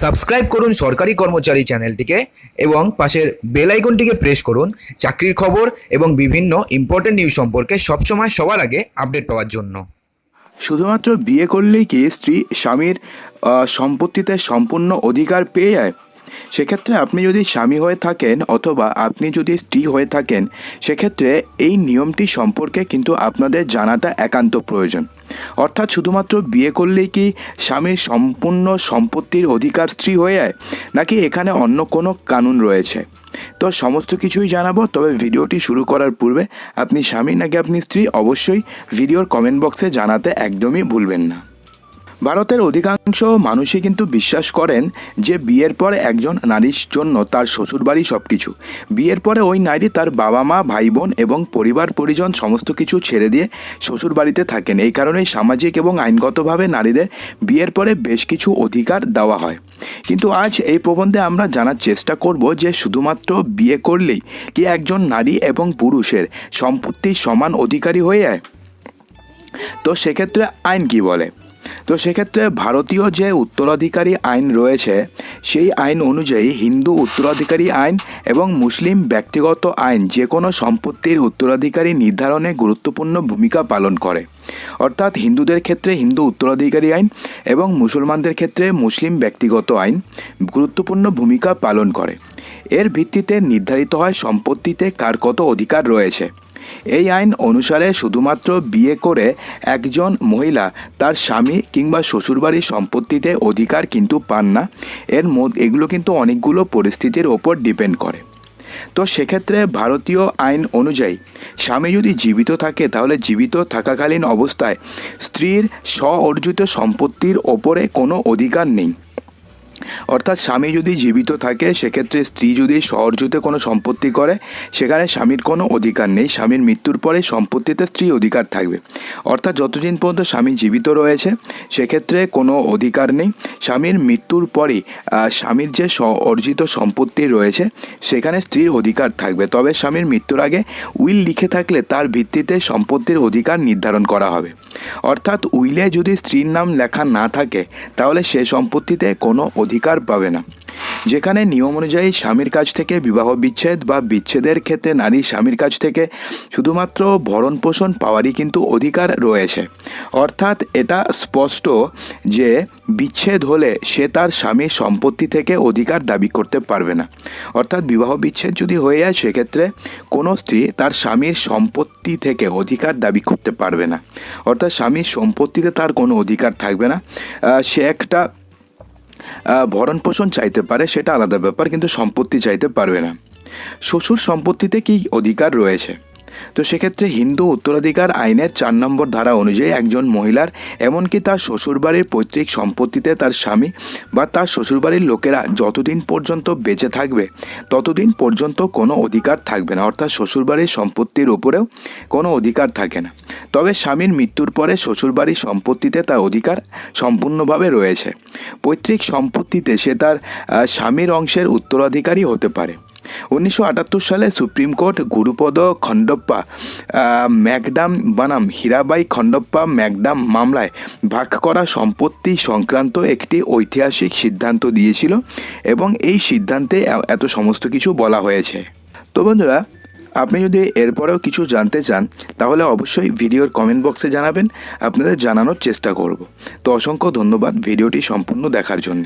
Subscribe করুন সরকারি কর্মচারী চ্যানেলটিকে এবং পাশের বেল আইকনটিকে প্রেস করুন চাকরির খবর এবং বিভিন্ন ইম্পর্টেন্ট নিউজ সম্পর্কে সবসময় সবার আগে আপডেট পাওয়ার জন্য। শুধুমাত্র বিয়ে করলেই কি স্ত্রী স্বামীর সম্পত্তিতে সম্পূর্ণ অধিকার পেয়ে যায়? সেক্ষেত্রে আপনি যদি স্বামী হয়ে থাকেন অথবা আপনি যদি স্ত্রী হয়ে থাকেন, সেক্ষেত্রে এই নিয়মটি সম্পর্কে কিন্তু আপনাদের জানাটা একান্ত প্রয়োজন। অর্থাৎ শুধুমাত্র বিয়ে করলেই কি স্বামীর সম্পূর্ণ সম্পত্তির অধিকার স্ত্রী হয়ে যায়, নাকি এখানে অন্য কোনো কানুন রয়েছে? তো সমস্ত কিছুই জানাব, তবে ভিডিওটি শুরু করার পূর্বে আপনি স্বামী নাকি আপনি স্ত্রী, অবশ্যই ভিডিওর কমেন্ট বক্সে জানাতে একদমই ভুলবেন না। ভারতের অধিকাংশ মানুষই কিন্তু বিশ্বাস করেন যে বিয়ের পর একজন নারীর জন্য তার শ্বশুরবাড়ি সব কিছু বিয়ের পরে ওই নারী তার বাবা মা, ভাই বোন এবং পরিবার, পরিজন সমস্ত কিছু ছেড়ে দিয়ে শ্বশুরবাড়িতে থাকেন। এই কারণেই সামাজিক এবং আইনগতভাবে নারীদের বিয়ের পরে বেশ কিছু অধিকার দেওয়া হয়। কিন্তু আজ এই প্রবন্ধে আমরা জানার চেষ্টা করব যে শুধুমাত্র বিয়ে করলেই কি একজন নারী এবং পুরুষের সম্পত্তি সমান অধিকারী হয়ে যায়? তো সেক্ষেত্রে আইন কি বলে? তো সেক্ষেত্রে ভারতীয় যে উত্তরাধিকারী আইন রয়েছে, সেই আইন অনুযায়ী হিন্দু উত্তরাধিকারী আইন এবং মুসলিম ব্যক্তিগত আইন যে কোনো সম্পত্তির উত্তরাধিকারী নির্ধারণে গুরুত্বপূর্ণ ভূমিকা পালন করে। অর্থাৎ হিন্দুদের ক্ষেত্রে হিন্দু উত্তরাধিকারী আইন এবং মুসলমানদের ক্ষেত্রে মুসলিম ব্যক্তিগত আইন গুরুত্বপূর্ণ ভূমিকা পালন করে। এর ভিত্তিতে নির্ধারিত হয় সম্পত্তিতে কার কত অধিকার রয়েছে। এই আইন অনুসারে শুধুমাত্র বিয়ে করে একজন মহিলা তার স্বামী কিংবা শ্বশুরবাড়ির সম্পত্তিতে অধিকার কিন্তু পান না। এর মধ্যে, এগুলো কিন্তু অনেকগুলো পরিস্থিতির ওপর ডিপেন্ড করে। তো সেক্ষেত্রে ভারতীয় আইন অনুযায়ী, স্বামী যদি জীবিত থাকে, তাহলে জীবিত থাকাকালীন অবস্থায় স্ত্রীর স্ব অর্জিত সম্পত্তির ওপরে কোনো অধিকার নেই। অর্থাৎ স্বামী যদি জীবিত থাকে, সেক্ষেত্রে স্ত্রী যদি সহর্জিত কোনো সম্পত্তি করে, সেখানে স্বামীর কোনো অধিকার নেই। স্বামীর মৃত্যুর পরে সম্পত্তিতে স্ত্রী অধিকার থাকবে। অর্থাৎ যতদিন পর্যন্ত স্বামী জীবিত রয়েছে, সেক্ষেত্রে কোনো অধিকার নেই। স্বামীর মৃত্যুর পরে স্বামীর যে অর্জিত সম্পত্তি রয়েছে, সেখানে স্ত্রীর অধিকার থাকবে। তবে স্বামীর মৃত্যুর আগে উইল লিখে থাকলে তার ভিত্তিতে সম্পত্তির অধিকার নির্ধারণ করা হবে। অর্থাৎ উইলে যদি স্ত্রীর নাম লেখা না থাকে, তাহলে সে সম্পত্তিতে কোনো অধিকার পাবে না। যেখানে নিয়ম অনুযায়ী স্বামীর কাছ থেকে বিবাহ বিচ্ছেদ বা বিচ্ছেদের ক্ষেত্রে নারী স্বামীর কাছ থেকে শুধুমাত্র ভরণ পোষণ পাওয়ারই কিন্তু অধিকার রয়েছে। অর্থাৎ এটা স্পষ্ট যে বিচ্ছেদ হলে সে তার স্বামীর সম্পত্তি থেকে অধিকার দাবি করতে পারবে না। অর্থাৎ বিবাহ বিচ্ছেদ যদি হয়ে যায়, সেক্ষেত্রে কোনো স্ত্রী তার স্বামীর সম্পত্তি থেকে অধিকার দাবি করতে পারবে না। অর্থাৎ স্বামীর সম্পত্তিতে তার কোনো অধিকার থাকবে না। সে একটা ভরণ পোষণ চাইতে পারে, সেটা আলাদা ব্যাপার, কিন্তু সম্পত্তি চাইতে পারবে না। শ্বশুর সম্পত্তিতে কি অধিকার রয়েছে? তো সেক্ষেত্রে হিন্দু উত্তরাধিকার আইনের চার নম্বর ধারা অনুযায়ী একজন মহিলার, এমনকি তার শ্বশুরবাড়ির পৈতৃক সম্পত্তিতে তার স্বামী বা তার শ্বশুরবাড়ির লোকেরা যতদিন পর্যন্ত বেঁচে থাকবে, ততদিন পর্যন্ত কোনো অধিকার থাকবে না। অর্থাৎ শ্বশুরবাড়ির সম্পত্তির উপরেও কোনো অধিকার থাকে না। তবে স্বামীর মৃত্যুর পরে শ্বশুরবাড়ির সম্পত্তিতে তার অধিকার সম্পূর্ণভাবে রয়েছে। পৈতৃক সম্পত্তিতে সে তার স্বামীর অংশের উত্তরাধিকারী হতে পারে। উনিশশো আটাত্তর সালে সুপ্রিম কোর্ট গুরুপদ খণ্ডপ্পা ম্যাকডাম বনাম হীরাবাই খণ্ডপ্পা ম্যাকডাম মামলায় ভাগ করা সম্পত্তি সংক্রান্ত একটি ঐতিহাসিক সিদ্ধান্ত দিয়েছিল এবং এই সিদ্ধান্তে এত সমস্ত কিছু বলা হয়েছে। তো বন্ধুরা, আপনি যদি এরপরেও কিছু জানতে চান, তাহলে অবশ্যই ভিডিওর কমেন্ট বক্সে জানাবেন, আপনাদের জানানোর চেষ্টা করব। তো অসংখ্য ধন্যবাদ ভিডিওটি সম্পূর্ণ দেখার জন্য।